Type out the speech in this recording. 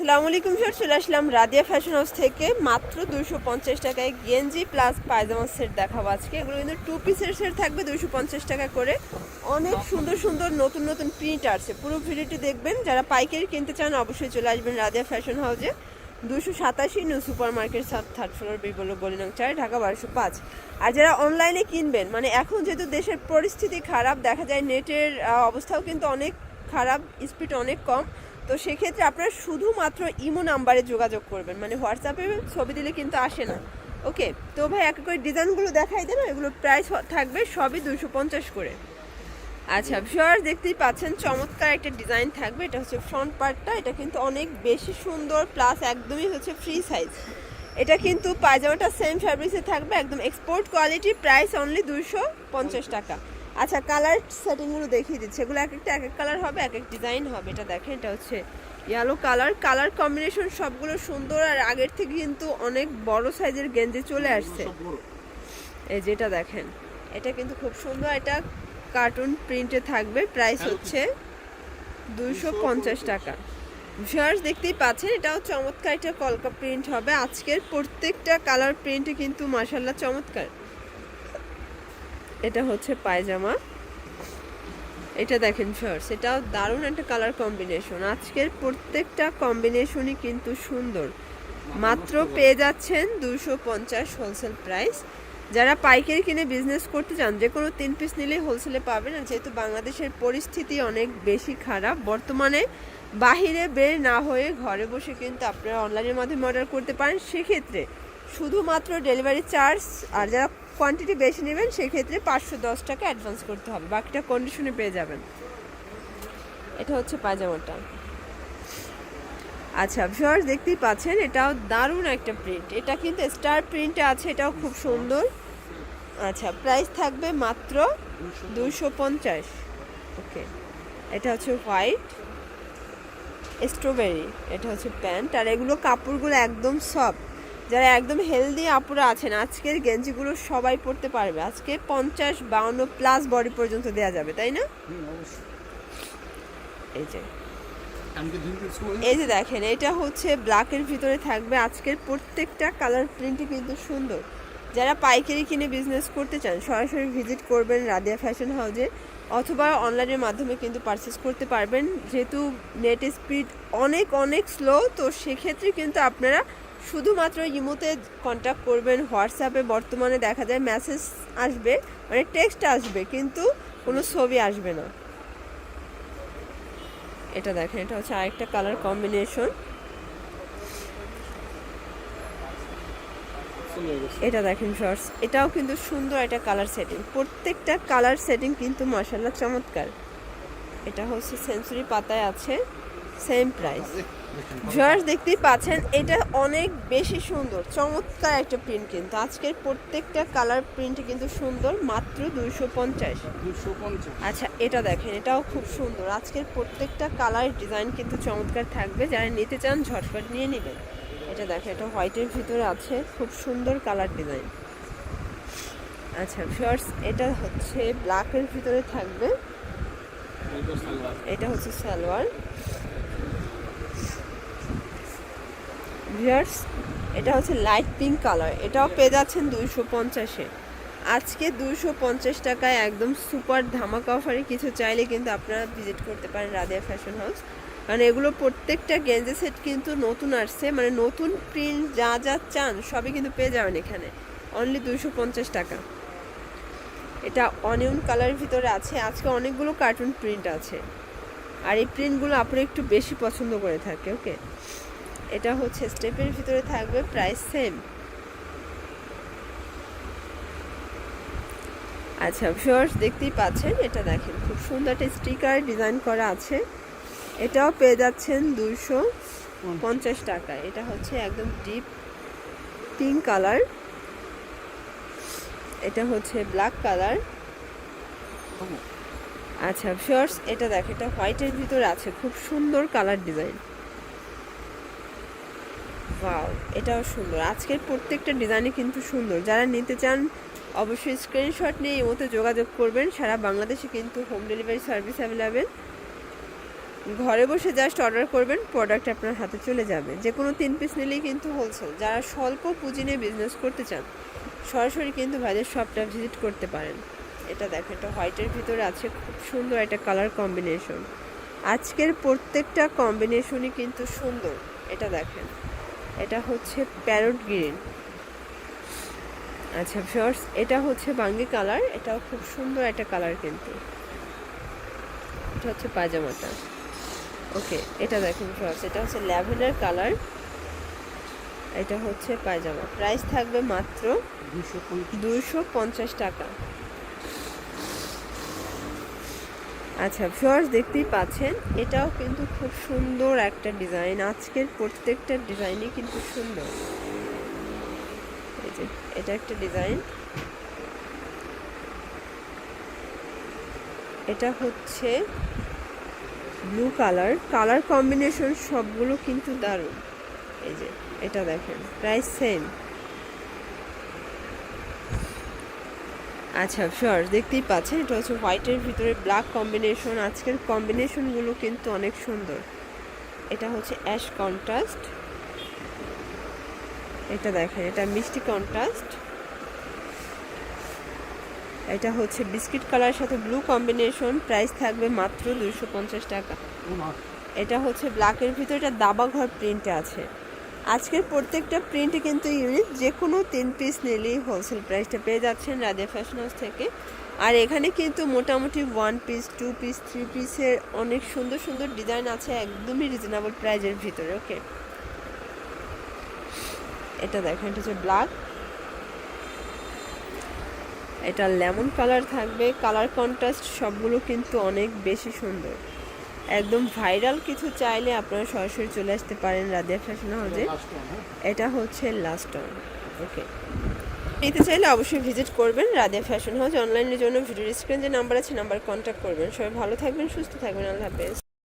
আসসালামু আলাইকুম স্যার চলে আসলাম রাদিয়া ফ্যাশন হাউস থেকে। মাত্র দুশো পঞ্চাশ টাকায় গেঞ্জি প্লাস পায়জামা সেট দেখাবো আজকে। এগুলো কিন্তু টু পিসের সেট থাকবে দুশো পঞ্চাশ টাকা করে। অনেক সুন্দর সুন্দর নতুন নতুন প্রিন্ট আছে পুরো ভিডিওটি দেখবেন। যারা পাইকারি কিনতে চান, অবশ্যই চলে আসবেন রাদিয়া ফ্যাশন হাউসে দুশো সাতাশি নিউ সুপার মার্কেট সাত থার্ড ফ্লোর বিবল বলিনং চার, ঢাকা বারোশো পাঁচ। আর যারা অনলাইনে কিনবেন মানে এখন যেহেতু দেশের পরিস্থিতি খারাপ, দেখা যায় নেটের অবস্থাও কিন্তু অনেক খারাপ স্পিড অনেক কম। তো সেক্ষেত্রে আপনারা শুধুমাত্র ইমো নাম্বারে যোগাযোগ করবেন। মানে হোয়াটসঅ্যাপে ছবি দিলে কিন্তু আসে না। ওকে তো ভাই, এক করে ডিজাইনগুলো দেখাই দেন এগুলো প্রাইস থাকবে সবই দুশো পঞ্চাশ করে। আচ্ছা ভিউয়ার দেখতেই পাচ্ছেন, চমৎকার একটা ডিজাইন থাকবে। এটা হচ্ছে ফ্রন্ট পার্টটা এটা কিন্তু অনেক বেশি সুন্দর প্লাস একদমই হচ্ছে ফ্রি সাইজ এটা কিন্তু পায়জামাটা সেম ফ্যাব্রিক্সে থাকবে। একদম এক্সপোর্ট কোয়ালিটি প্রাইস অনলি দুইশো পঞ্চাশ টাকা। আচ্ছা কালার সেটিংগুলো দেখিয়ে দিচ্ছে। এগুলো এক একটা এক এক কালার হবে এক এক ডিজাইন হবে। এটা দেখেন এটা হচ্ছে ইয়েলো কালার কালার কম্বিনেশন সবগুলো সুন্দর আর আগের থেকে কিন্তু অনেক বড় সাইজের গেঞ্জি চলে আসছে। এই যেটা দেখেন এটা কিন্তু খুব সুন্দর। এটা কার্টুন প্রিন্টে থাকবে। প্রাইস হচ্ছে দুইশো পঞ্চাশ টাকা। ভিউয়ার্স দেখতেই পাচ্ছেন এটাও চমৎকার এটা কলকা প্রিন্ট হবে। আজকের প্রত্যেকটা কালার প্রিন্টে কিন্তু মাসাল্লাহ চমৎকার। এটা হচ্ছে পায়জামা। এটা দেখেন ভিউয়ার্স এটাও দারুণ একটা কালার কম্বিনেশন আজকের প্রত্যেকটা কম্বিনেশনই কিন্তু সুন্দর। মাত্র পেয়ে যাচ্ছেন দুশো পঞ্চাশ হোলসেল প্রাইস যারা পাইকারি কিনে বিজনেস করতে চান, যে কোনো তিন পিস নিলেই হোলসেলে পাবেন। আর যেহেতু বাংলাদেশের পরিস্থিতি অনেক বেশি খারাপ, বর্তমানে বাহিরে বের না হয়ে ঘরে বসে কিন্তু আপনারা অনলাইনের মাধ্যমে অর্ডার করতে পারেন। সেক্ষেত্রে শুধুমাত্র ডেলিভারি চার্জ আর যারা কোয়ান্টিটি বেশি নেবেন, সেক্ষেত্রে পাঁচশো দশ টাকা অ্যাডভান্স করতে হবে। বাকিটা কন্ডিশনে পেয়ে যাবেন। এটা হচ্ছে পায়জামাটা। আচ্ছা ভিউয়ার্স দেখতেই পাচ্ছেন, এটাও দারুণ একটা প্রিন্ট এটা কিন্তু স্টার প্রিন্টে আছে, এটাও খুব সুন্দর। আচ্ছা প্রাইস থাকবে মাত্র দুশো পঞ্চাশ। ওকে এটা হচ্ছে হোয়াইট স্ট্রবেরি এটা হচ্ছে প্যান্ট আর এগুলো কাপড়গুলো একদম সফট যারা একদম হেলদি আপুরা আছেন আজকের গেঞ্জিগুলো সবাই পরতে পারবে। আজকে পঞ্চাশ বাউন্ন প্লাস বডি পর্যন্ত দেওয়া যাবে তাই না? এই যে। এই যে দেখেন এটা হচ্ছে ব্ল্যাকের ভিতরে থাকবে আজকের প্রত্যেকটা কালার প্রিন্টই কিন্তু সুন্দর। যারা পাইকারি কিনে বিজনেস করতে চান সরাসরি ভিজিট করবেন রাদিয়া ফ্যাশন হাউজে অথবা অনলাইনের মাধ্যমে কিন্তু পারচেস করতে পারবেন। যেহেতু নেট স্পিড অনেক অনেক স্লো তো সেক্ষেত্রে কিন্তু আপনারা শুধুমাত্র ইমোতে কন্ট্যাক্ট করবেন হোয়াটসঅ্যাপে বর্তমানে দেখা যায় মেসেজ আসবে মানে টেক্সট আসবে, কিন্তু কোনো ছবি আসবে না। এটা দেখেন, এটা হচ্ছে আরেকটা কালার কম্বিনেশন এটা দেখেন শর্টস এটাও কিন্তু সুন্দর একটা কালার সেটিং প্রত্যেকটা কালার সেটিং কিন্তু মাসাল্লাহ চমৎকার। এটা হচ্ছে সেঞ্চুরি পাতায় আছে সেম প্রাইস জর্জ দেখতেই পাচ্ছেন এটা অনেক বেশি সুন্দর চমৎকার একটা প্রিন্ট কিন্তু। আজকের প্রত্যেকটা কালার প্রিন্ট কিন্তু সুন্দর মাত্র দুইশো পঞ্চাশ। আচ্ছা এটা দেখেন এটাও খুব সুন্দর। আজকের প্রত্যেকটা কালার ডিজাইন কিন্তু চমৎকার থাকবে। যারা নিতে চান ঝটপট নিয়ে নেবেন। এটা দেখেন এটা হোয়াইটের ভিতরে আছে খুব সুন্দর কালার ডিজাইন আচ্ছা শর্টস এটা হচ্ছে ব্ল্যাকের ভিতরে থাকবে। এটা হচ্ছে সালোয়ার। ভিউয়ার্স এটা হচ্ছে লাইট পিঙ্ক কালার এটাও পেয়ে যাচ্ছেন দুইশো পঞ্চাশে। আজকে দুইশো পঞ্চাশ টাকায় একদম সুপার ধামাকা অফারে কিছু চাইলে কিন্তু আপনারা ভিজিট করতে পারেন রাদিয়া ফ্যাশন হাউস কারণ এগুলো প্রত্যেকটা গেঞ্জি সেট কিন্তু নতুন আসছে মানে নতুন প্রিন্ট যা যা চান সবই কিন্তু পেয়ে যাবেন এখানে। অনলি দুইশো পঞ্চাশ টাকা। এটা অনিয়ন কালারের ভিতরে আছে, আজকে অনেকগুলো কার্টুন প্রিন্ট আছে। আর এই প্রিন্টগুলো আপনি একটু বেশি পছন্দ করে থাকে ওকে এটা হচ্ছে স্টেপের ভিতরে থাকবে প্রাইস সেম। আচ্ছা ভিউয়ার্স দেখতেই পাচ্ছেন, এটা দেখেন, খুব সুন্দর একটা স্টিকার ডিজাইন করা আছে। এটাও পেয়ে যাচ্ছেন দুশো পঞ্চাশ টাকা। এটা হচ্ছে একদম ডিপ পিঙ্ক কালার। এটা হচ্ছে ব্ল্যাক কালার। আচ্ছা ভিউয়ার্স এটা দেখ এটা হোয়াইটের ভিতরে আছে, খুব সুন্দর কালার ডিজাইন। ওয়াও এটাও সুন্দর। আজকের প্রত্যেকটা ডিজাইনই কিন্তু সুন্দর। যারা নিতে চান, অবশ্যই স্ক্রিনশট নিয়ে এই মতো যোগাযোগ করবেন। সারা বাংলাদেশে কিন্তু হোম ডেলিভারি সার্ভিস অ্যাভেলেবেল ঘরে বসে জাস্ট অর্ডার করবেন প্রোডাক্ট আপনার হাতে চলে যাবে। যে কোনো তিন পিস নিলেই কিন্তু হোলসেল যারা স্বল্প পুঁজি নিয়ে বিজনেস করতে চান, সরাসরি কিন্তু ভাইদের শপটা ভিজিট করতে পারেন। এটা দেখেন, এটা হোয়াইটের ভিতরে আছে। খুব সুন্দর একটা কালার কম্বিনেশন আজকের প্রত্যেকটা কম্বিনেশনই কিন্তু সুন্দর। এটা দেখেন। এটা হচ্ছে প্যারট গ্রিন। আচ্ছা ফিওর্স এটা হচ্ছে বাঙ্গি কালার এটাও খুব সুন্দর একটা কালার কিন্তু। এটা হচ্ছে পাজামাটা ওকে এটা দেখুন ফিওর্স এটা হচ্ছে ল্যাভেন্ডার কালার এটা হচ্ছে পায়জামা। প্রাইস থাকবে মাত্র দুশো পঞ্চাশ টাকা। আচ্ছা ফিওর্স দেখতেই পাচ্ছেন, এটাও কিন্তু খুব সুন্দর একটা ডিজাইন আজকের প্রত্যেকটা ডিজাইনই কিন্তু সুন্দর। এই যে, এটা একটা ডিজাইন এটা হচ্ছে ব্লু কালার কালার কম্বিনেশন সবগুলো কিন্তু দারুণ। এই যে, এটা দেখেন প্রাইস সেম আচ্ছা শিওর দেখতেই পাচ্ছেন এটা হচ্ছে হোয়াইটের ভিতরে ব্ল্যাক কম্বিনেশন আজকের কম্বিনেশনগুলো কিন্তু অনেক সুন্দর। এটা হচ্ছে অ্যাশ কন্ট্রাস্ট এটা দেখেন এটা মিষ্টি কন্ট্রাস্ট এটা হচ্ছে বিস্কিট কালারের সাথে ব্লু কম্বিনেশন প্রাইস থাকবে মাত্র পঞ্চাশ টাকা। এটা হচ্ছে ব্ল্যাকের ভিতরে এটা দাবা ঘর প্রিন্টে আছে। আজকের প্রত্যেকটা প্রিন্টে কিন্তু ইউনিক যে কোনো তিন পিস নিলেই হোলসেল প্রাইসটা পেয়ে যাচ্ছেন রাধে ফ্যাশন হাউস থেকে। আর এখানে কিন্তু মোটামুটি one piece two piece three পিসের অনেক সুন্দর সুন্দর ডিজাইন আছে, একদমই রিজনেবল প্রাইজের ভিতরে ওকে এটা দেখেন, এটা হচ্ছে ব্ল্যাক এটা লেমন কালার থাকবে কালার কন্ট্রাস্ট সবগুলো কিন্তু অনেক বেশি সুন্দর। একদম ভাইরাল কিছু চাইলে আপনারা সরাসরি চলে আসতে পারেন রাদিয়া ফ্যাশন হাউসে এটা হচ্ছে লাস্ট টাইম ওকে নিতে চাইলে অবশ্যই ভিজিট করবেন রাদিয়া ফ্যাশন হাউস অনলাইনের জন্য ভিডিও স্ক্রিন যে নাম্বার আছে নাম্বার কন্ট্যাক্ট করবেন। সবাই ভালো থাকবেন সুস্থ থাকবেন। আল্লাহ হাফেজ।